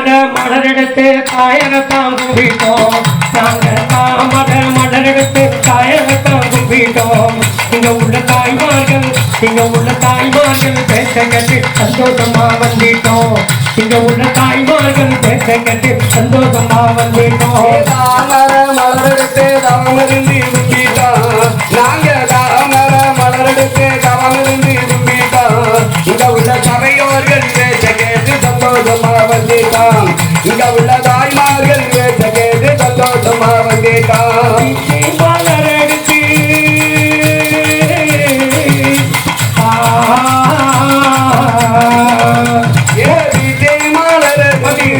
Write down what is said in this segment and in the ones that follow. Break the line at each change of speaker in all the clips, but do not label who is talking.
தாமர மலரெடுத்து காயகத்தான் கும்பிட்டோம். நாங்க தாமர மலரெடுத்து காயகத்தான் கும்பிட்டோம். இங்க உள்ள தாய்மார்கள் இங்க உள்ள தாய்மார்கள் பேச கட்டு சந்தோஷமா வந்துட்டோம். இங்க உள்ள தாய்மார்கள் பேச கட்டு சந்தோஷமா வந்துட்டோம்.
தாமர மலரெடுத்து தவமிருந்து கும்பிட்டோம் நாங்க சந்தோஷமா வந்துட்டோம் இங்க உள்ள தாய்மார்கள் பேச்ச கேட்டு சந்தோஷமா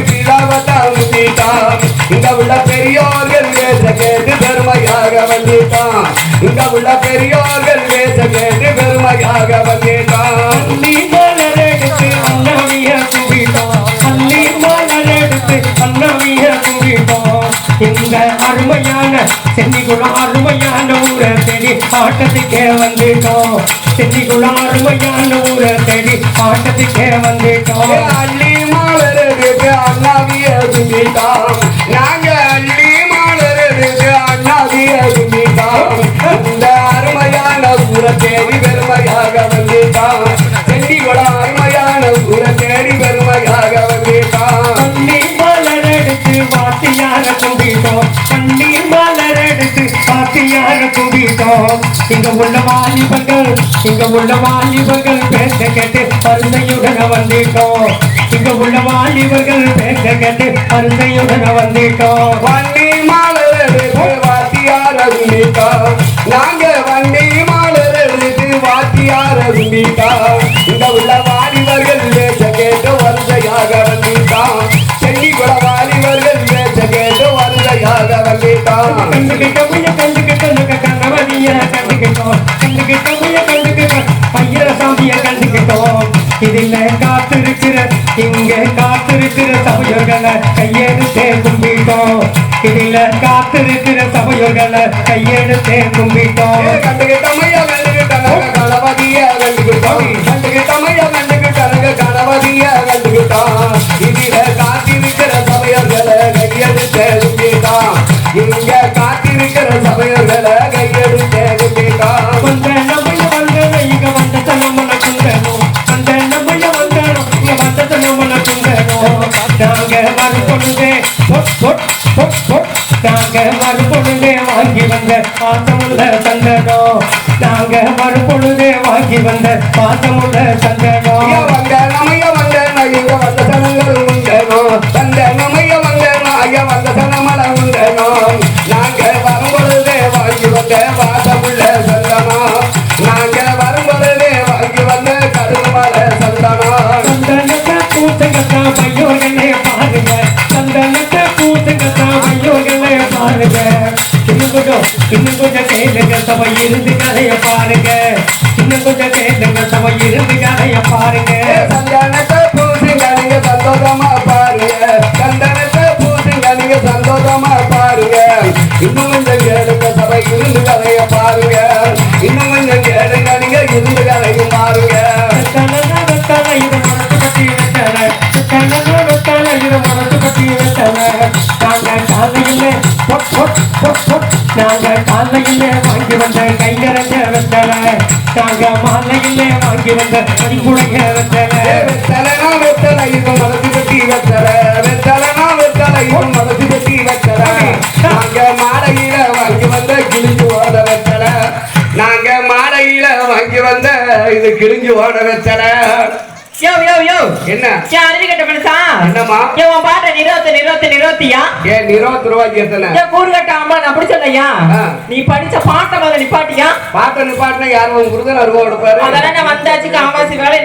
பிதாவத்தான் கும்பிட்டோம் இங்க உள்ள பெரியோர்கள் பேச்ச கேட்டு பெருமையாக வந்துட்டோம். இங்க உள்ள பெரியோர்கள் பேச்ச கேட்டு பெருமையாக வந்துட்டோம்.
அருமையான சென்னிகுளம் அருமையான ஊரை தேடி ஆட்டத்துக்கே வந்துட்டோம். சென்னிகுளம் அருமையான ஊரை தேடி ஆட்டத்துக்கே வந்துட்டோம்.
அள்ளி மாலருக்கு அண்ணாவிய கும்பிட்டோம் நாங்க அள்ளி மாலருக்கு அண்ணாவிய கும்பிட்டோம் இந்த அருமையான ஊரை தேடி பெருமையாக வந்துட்டோம். சென்னிகுளம்
இங்க உள்ள வாலிபர்கள் இங்க உள்ள வாலிபர்கள் பேச கேட்டு பருந்தையுடன் வந்துட்டோம் இங்க உள்ள வாலிபர்கள் பேச கேட்டு பருந்தையுடன் வந்துட்டோம்
வண்டி மாலருக்கு வாத்தியார கும்பிட்டோம் நாங்க வண்டி மாலருக்கு வாத்தியார கும்பிட்டோம் இந்த உள்ள வாலிபர்கள் பேச்ச கேட்டு வரிசையாக வந்துட்டோம் சென்னிக்குள வாலிபர்கள் பேச்ச கேட்டு வரிசையாக வந்துட்டோம்
இங்க காத்திருக்கிற சபையோர்களை கையெடுத்தே கும்பிட்டோம் இதில் காத்திருக்கிற சபையோர்களை கையெடுத்தே கும்பிட்டோம்
கண்டுகிட்டமைய கண்டுகிட்டனக கணபதிய கண்டுகிட்டோம் கண்டுகிட்டமைய கண்டுகிட்டனக கணபதிய கண்டுகிட்டோம் இதில காத்திருக்கிற சபையர்களை கையெடுத்து கும்பிட்டோம் இங்க காத்திருக்கிற சபையர்களை
நாங்க மறுபொழுதே வாங்கி வந்த பாசமுள்ள சந்தனம் நாங்க மறுபொழுதே வாங்கி வந்த பாசமுள்ள
ஐயா
சந்தனம்
வந்த நமைய வந்த இங்க வந்த சனங்கள் உண்டனோ வந்த நாய வந்த
இன்னும் கொஞ்சம் கேளுங்க சபை இருந்து கதைய பாருங்க. இன்னும் கொஞ்சம் கேளுங்க சபை இருந்து கதைய பாருங்க.
சந்தனத்தை பூசுங்க நீங்க சந்தோஷமா பாருங்க. சந்தனத்தை பூசுங்க நீங்க சந்தோஷமா பாருங்க. இன்னும்
மாலையிலே வாங்கி வந்த கை வெத்தல. தாங்க மாலையிலே வாங்கி வந்த மணிக்குடைய வெத்தல.
வெத்தலனா வெத்தல இப்போ மனசு கட்டி வெத்தல. வெத்தலனா வெத்தல இப்போ மனசு கட்டி வெத்தல. நாங்க மாலையில வாங்கி வந்த கிழிஞ்சு ஓட வெத்தல. நாங்க மாலையில வாங்கி வந்த இது கிழிஞ்சு ஓட வெத்தலை.
யோ யோ யோ.
என்ன?
ஏன் அருவி கட்ட மனுஷா.
என்னம்மா?
ஏன் உன் பாட்ட
ரூபாய்க்கு எத்தனை
ஏன் கூறு கட்ட அம்மா நான் அப்படி சொல்லையா. நீ படிச்ச பாட்டை முதல்ல நிப்பாட்டியா?
பாட்ட நிப்பாட்டினா யாரும் உன் குருதன் அருவா கொடுப்பாரு
அதெல்லாம் நான் வந்தாச்சு காமாசி வேலை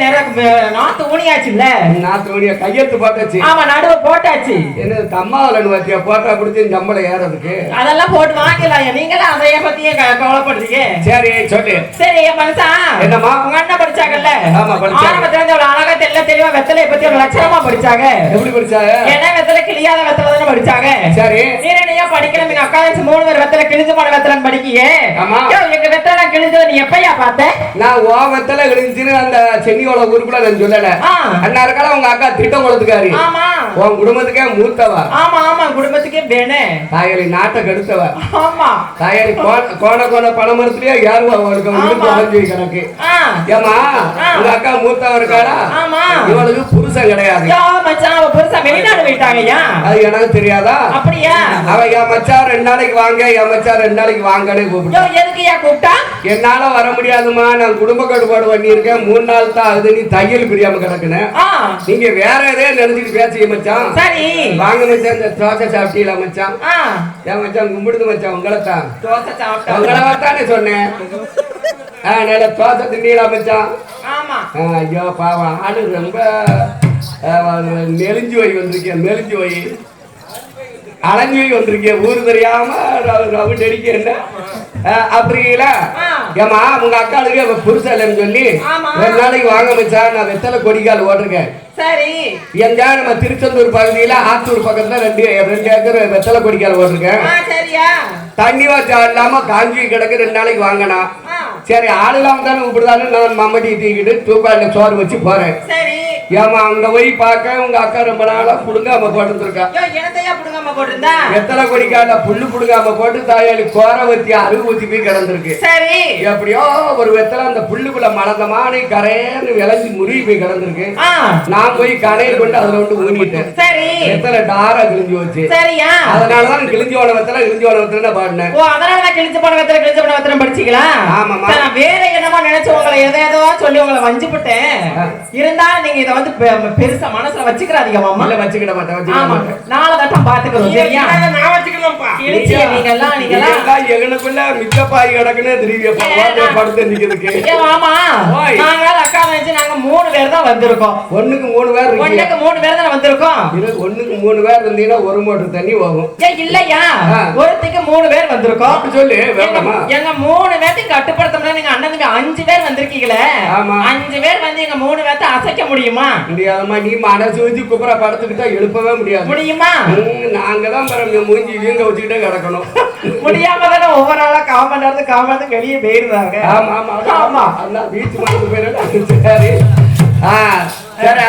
அஹ், நாத்து ஊனியாச்சு இல்ல
நாத்து மணியா கையெழுத்து போட்டாச்சு.
ஆமா நடுவு போட்டாச்சு.
என்னது தம்மாவில் வாத்தியா போட்டா குடிச்சு சம்பளம் ஏறதுக்கு.
அதெல்லாம் போட்டு வாங்கலாம் நீங்களும் அதைய பத்தியே கவலைப்படுறீங்க?
சரி சொல்லு.
சரி என் மனுஷா.
என்னம்மா?
உங்க அண்ணன் படிச்சாங்கல்ல.
ஆமா, படிச்சாங்க.
ஆரம்பத்துல இருந்து அவ்வளவு அழகா தெரியல தெளிவா வெத்தலைய பத்தி ஒரு லட்சணமா படிச்சாங்க?
எப்படி படிச்சாங்க?
என்ன வெத்தலை கிளியாத வெத்தலை தானே படிச்சாங்க.
சரி.
நீ ரெண்டு என்னையா படிக்கல? எங்க அக்கா வச்சு மூணு பேர் வெத்தல கிழிஞ்சு போன வெத்தலன்னு படிக்கியே
ஆமா.
எங்க வெத்தல கிழிஞ்சதை நீ எப்பயா பார்த்த?
நான் ஓவத்துல விழுந்துச்சுன்னு அந்த சென்னியோட ஊருக்குள்ள நான் சொல்லல. அண்ணா இருக்கால உங்க அக்கா திட்டம் கொடுத்துக்காரு
ஆமா.
உன் குடும்பத்துக்கே மூத்தவ.
ஆமா ஆமா குடும்பத்துக்கே வேணே
தாயாரி நாட்டை கெடுத்தவ.
ஆமா.
தாயாரி கோண கோண அவளுக்கு வந்து
ஆமா.
குறைஞ்சி கணக்கு ஏமா. உங்க அக்கா மூத்தவ இருக்காளா?
ஆமா.
இவளுக்கு புருஷன் கிடையாது.
யோ மச்சான் அவ பெருசா வெளிநாடு போயிட்டாங்கய்யா.
அது எனக்கு தெரியாதா?
அப்படியா?
அவ என் மச்சான் ரெண்டு நாளைக்கு வாங்க என் மச்சான் ரெண்டு நாளைக்கு வாங்கன்னு கூப்பிட்டா.
எதுக்குயா கூப்பிட்டா?
என்னால வர முடியாதுமா நான் குடும்ப கட்டுப்பாடு பண்ணியிருக்கேன். மூணு நாள் தான் ஆகுது நீ தையல் பிரியாம கிடக்குனேன் நீங்க வேற எதையோ நினைச்சிட்டு பேசுங்க மச்சான்
சரி.
வாங்க மச்சான் இந்த தோசை சாப்பிட்டீங்களா மச்சான் ஏன் மச்சான் கும்பிடுது மச்சான் உங்களை தான்.
தோசை சாப்பிட்டா.
உங்களை தானே சொன்னேன். நல்ல தோசை தின்னீங்களா மச்சான் ஐயோ பாவம். ஆளு ரொம்ப நெலிஞ்சு போய் வந்திருக்கேன் நெலிஞ்சு போய். அலைஞ்சு போய் வந்திருக்கேன் ஊர் தெரியாம என்ன ஆ, அப்படிங்களா. ஏமா உங்க அக்காளுக்கு அவ புருஷன் இல்லைன்னு சொல்லி. ரெண்டு நாளைக்கு வாங்க மச்சான் நான் வெத்தலை கொடிக்கால் ஓட்டிருக்கேன்
சரி.
எங்க நம்ம திருச்செந்தூர் பகுதியில ஆத்தூர் பக்கத்துல ரெண்டு ரெண்டு ஏக்கர் வெத்தலை கொடிக்கால் ஓட்டிருக்கேன் தண்ணி வச்சா இல்லாம காஞ்சி கிடக்கு ரெண்டு நாளைக்கு வாங்கினா. சரி ஆள் இல்லாம தானே கூப்பிடுதானு நான் மம்மட்டி தூக்கிட்டு தூக்கால சோறு வச்சு போறேன். ஏமா அங்க போய் பார்க்க உங்க அக்கா ரொம்ப நாளா புடுங்காம போட்டுருக்கா எத்தனை கொடிக்கால புல்லு புடுங்காம போட்டு தாயாளி கோர வத்தி அருகு ஊத்தி போய் கிடந்திருக்கு.
சரி.
எப்படியோ ஒரு வெத்தலை அந்த புல்லுக்குள்ள மலந்தமானி கரையன்னு விளைஞ்சி முருகி போய் கிடந்திருக்கு. நான் போய் கடையை கொண்டு அதுல வந்து ஊனிட்டேன்
சரி.
வெத்தலை டாரா கிழிஞ்சு வச்சு
சரியா?
அதனாலதான் கிழிஞ்சு போன வெத்தலை கிழிஞ்சு போன வெத்தலை பாடினேன்.
அதனால தான் கிழிச்சு போன வெத்தல கிழிச்சு போன வெத்தல படிச்சீங்களா?
ஆமாம்மா.
நான் வேற என்னமோ நினைச்சு உங்களை எதை ஏதோ சொல்லி உங்களை வஞ்சிப்புட்டேன். இருந்தாலும் நீங்க இதை வந்து பெருசா மனசுல வச்சுக்கிறாதீங்க மாமா.
இல்ல வச்சுக்கிட மாட்டேன்
ஆமா.
மாட்டேன்.
நாளை பாத்துக்கிறோம் சரியா?
நான் வச்சுக்கலாம்ப்பா
கிழிச்சி நீங்க எல்லாம் நீங்க எல்லாம்
எங்கனுக்குள்ள மிச்ச பாய் கிடக்குன்னு திரும்பி படுத்து நிக்கிறதுக்கு. ஓய்.
நாங்க அக்கா வச்சு நாங்க மூணு பேர் தான் வந்திருக்கோம்.
ஒண்ணுக்கு மூணு பேர்
ஒண்ணுக்கு மூணு பேர் தான் வந்திருக்கோம்?
ஒண்ணுக்கு மூணு பேர் இருந்தீங்கன்னா ஒரு மோட்டர் தண்ணி போகும்
இல்லையா. ஒருத்திக்கு மூணு பேர் வந்திருக்கோம்.
சொல்லு
எங்க மூணு பேர்த்தையும் கட்டுப்படுத்த முடியாது நீங்க அண்ணன் தம்பி அஞ்சு பேர் வந்திருக்கீங்களே?
ஆமா.
அஞ்சு பேர் வந்து எங்க மூணு பேர்த்த அசைக்க முடியுமா?
முடியாதம்மா நீ மனசு வச்சு குப்புற படுத்துக்கிட்டா எழுப்பவே முடியாது.
முடியுமா?
நாங்க தான் பாருங்க மூஞ்சி வீங்க வச்சுக்கிட்டே கிடக்கணும்.
முடியாம தானே ஒவ்வொரு நேரத்துக்கு கால் மணி நேரத்துக்கு வெளியே போயிருந்தாங்க.
ஆமா ஆமா
ஆமா.
அதான் சரி ஆ சரி